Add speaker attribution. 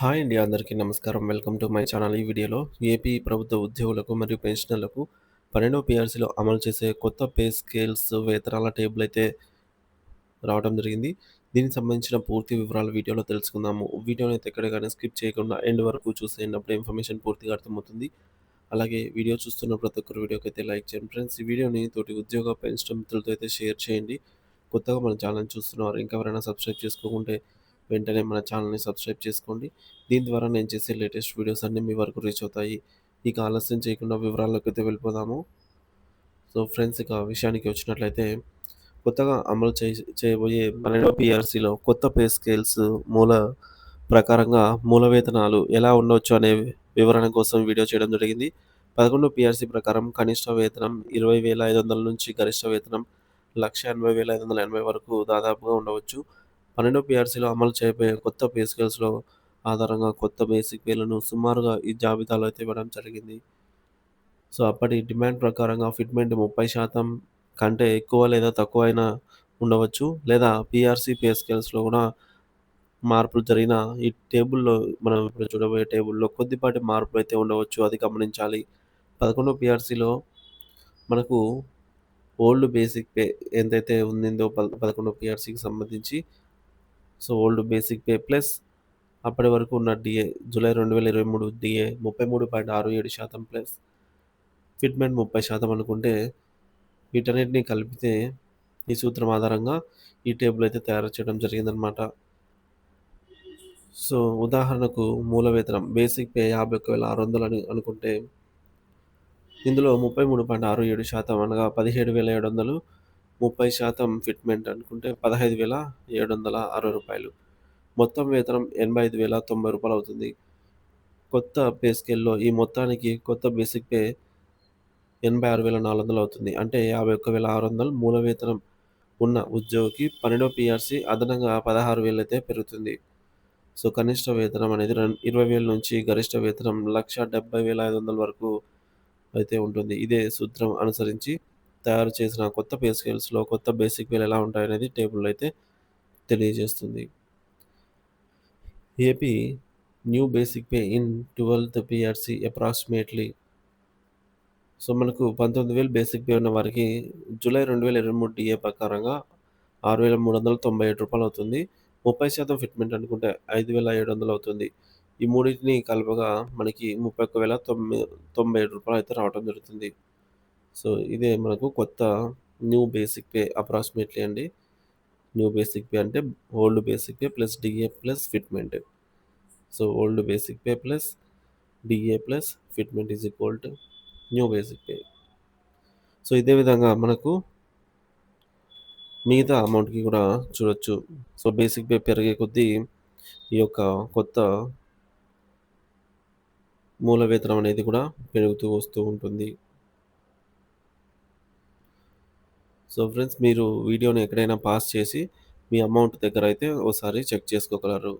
Speaker 1: Hi అండి అందరికీ నమస్కారం. Welcome to my channel. ఈ వీడియోలో ఏపీ ప్రభుత్వ ఉద్యోగులకు మరియు పెన్షనర్లకు పన్నెండో పిఆర్సీలో అమలు చేసే కొత్త పే స్కేల్స్ వేతనాల టేబుల్ అయితే రావడం జరిగింది. దీనికి సంబంధించిన పూర్తి వివరాలు వీడియోలో తెలుసుకుందాము. వీడియోని అయితే ఎక్కడ కానీ స్కిప్ చేయకుండా ఎండ్ వరకు చూసేటప్పుడు ఇన్ఫర్మేషన్ పూర్తిగా అర్థమవుతుంది. అలాగే వీడియో చూస్తున్న ప్రతి ఒక్కరు వీడియోకి అయితే లైక్ చేయండి. ఫ్రెండ్స్ ఈ వీడియోని తోటి ఉద్యోగ పెన్షన్ మిత్రులతో అయితే షేర్ చేయండి. కొత్తగా మన ఛానల్ చూస్తున్నారు ఇంకా ఎవరైనా సబ్స్క్రైబ్ చేసుకోకుంటే వెంటనే మన ఛానల్ని సబ్స్క్రైబ్ చేసుకోండి. దీని ద్వారా నేను చేసే లేటెస్ట్ వీడియోస్ అన్నీ మీ వరకు రీచ్ అవుతాయి. ఇక ఆలస్యం చేయకుండా వివరాల్లోకి అయితే వెళ్ళిపోదాము. సో ఫ్రెండ్స్ ఇక విషయానికి వచ్చినట్లయితే కొత్తగా అమలు చే చేయబోయే పన్నెండవ పిఆర్సీలో కొత్త పే స్కేల్స్ మూల ప్రకారంగా మూల వేతనాలు ఎలా ఉండవచ్చు అనే వివరణ కోసం వీడియో చేయడం జరిగింది. పదకొండు పిఆర్సీ ప్రకారం కనిష్ట వేతనం ఇరవై వేల ఐదు వందల నుంచి గరిష్ట వేతనం లక్ష ఎనభై వేల ఐదు వందల ఎనభై వరకు దాదాపుగా ఉండవచ్చు. పన్నెండో పిఆర్సీలో అమలు చేయబోయే కొత్త పే స్కేల్స్లో ఆధారంగా కొత్త బేసిక్ పేలను సుమారుగా ఈ జాబితాలో అయితే ఇవ్వడం జరిగింది. సో అప్పటి డిమాండ్ ప్రకారంగా ఫిట్మెంట్ ముప్పై శాతం కంటే ఎక్కువ లేదా తక్కువ అయినా ఉండవచ్చు. లేదా పిఆర్సీ పే స్కేల్స్లో కూడా మార్పులు జరిగిన ఈ టేబుల్లో మనం ఇప్పుడు చూడబోయే టేబుల్లో కొద్దిపాటి మార్పులు అయితే ఉండవచ్చు. అది గమనించాలి. పదకొండో పిఆర్సీలో మనకు ఓల్డ్ బేసిక్ పే ఎంతైతే ఉండిందో పద పదకొండో పిఆర్సీకి సంబంధించి so old basic pay plus అప్పటి వరకు ఉన్న డిఏ జూలై రెండు వేల ఇరవై మూడు డిఏ ముప్పై మూడు పాయింట్ ఆరు ఏడు శాతం ప్లస్ ఫిట్మెంట్ ముప్పై శాతం అనుకుంటే వీటన్నిటిని కలిపితే ఈ సూత్రం ఆధారంగా ఈ టేబుల్ అయితే తయారు చేయడం జరిగిందనమాట సో ఉదాహరణకు మూల వేతనం బేసిక్ పే యాభై ఒక్క వేల ఆరు వందలు అని అనుకుంటే ఇందులో ముప్పై మూడు పాయింట్ ఆరు ఏడు శాతం అనగా పదిహేడు వేల ఏడు వందలు ముప్పై శాతం ఫిట్మెంట్ అనుకుంటే పదహైదు వేల ఏడు వందల అరవై రూపాయలు. మొత్తం వేతనం ఎనభై ఐదు వేల తొంభై రూపాయలు అవుతుంది. కొత్త పే స్కేల్లో ఈ మొత్తానికి కొత్త బేసిక్ పే ఎనభై ఆరు వేల నాలుగు వందలు అవుతుంది. అంటే యాభై ఒక్క వేల ఆరు వందలు మూల వేతనం ఉన్న ఉద్యోగికి పన్నెండో పిఆర్సి అదనంగా పదహారు వేలు అయితే పెరుగుతుంది. సో కనిష్ట వేతనం అనేది ఇరవై వేల నుంచి గరిష్ట వేతనం లక్ష డెబ్బై వేల ఐదు వందల వరకు అయితే ఉంటుంది. ఇదే సూత్రం అనుసరించి తయారు చేసిన కొత్త పే స్కేల్స్లో కొత్త బేసిక్ పేలు ఎలా ఉంటాయనేది టేబుల్ అయితే తెలియజేస్తుంది. AP new basic pay in twelfth PRC approximately so మనకు పంతొమ్మిది వేలు బేసిక్ పే ఉన్న వారికి జూలై రెండు వేల ఇరవై మూడు డిఏ ప్రకారంగా ఆరు వేల మూడు వందల తొంభై ఏడు రూపాయలు అవుతుంది. ముప్పై శాతం ఫిట్మెంట్ అనుకుంటే ఐదు వేల ఏడు వందలు అవుతుంది. ఈ మూడింటిని కలపగా మనకి ముప్పై ఒక్క వేల తొమ్మిది తొంభై ఏడు రూపాయలు అయితే రావడం జరుగుతుంది. సో ఇదే మనకు కొత్త న్యూ బేసిక్ పే అప్రాక్సిమేట్లీ అండి. న్యూ బేసిక్ పే అంటే old basic pay plus DA plus fitment. So old basic pay plus DA plus fitment is equal to new basic pay. So ఇదే విధంగా మనకు మిగతా అమౌంట్కి కూడా చూడొచ్చు. సో బేసిక్ పే పెరిగే కొద్దీ ఈ యొక్క కొత్త మూల వేతనం అనేది కూడా పెరుగుతూ వస్తూ ఉంటుంది. సో ఫ్రెండ్స్ మీరు వీడియోని ఎక్కడైనా పాస్ చేసి మీ అమౌంట్ దగ్గర అయితే ఒకసారి చెక్ చేసుకోగలరు.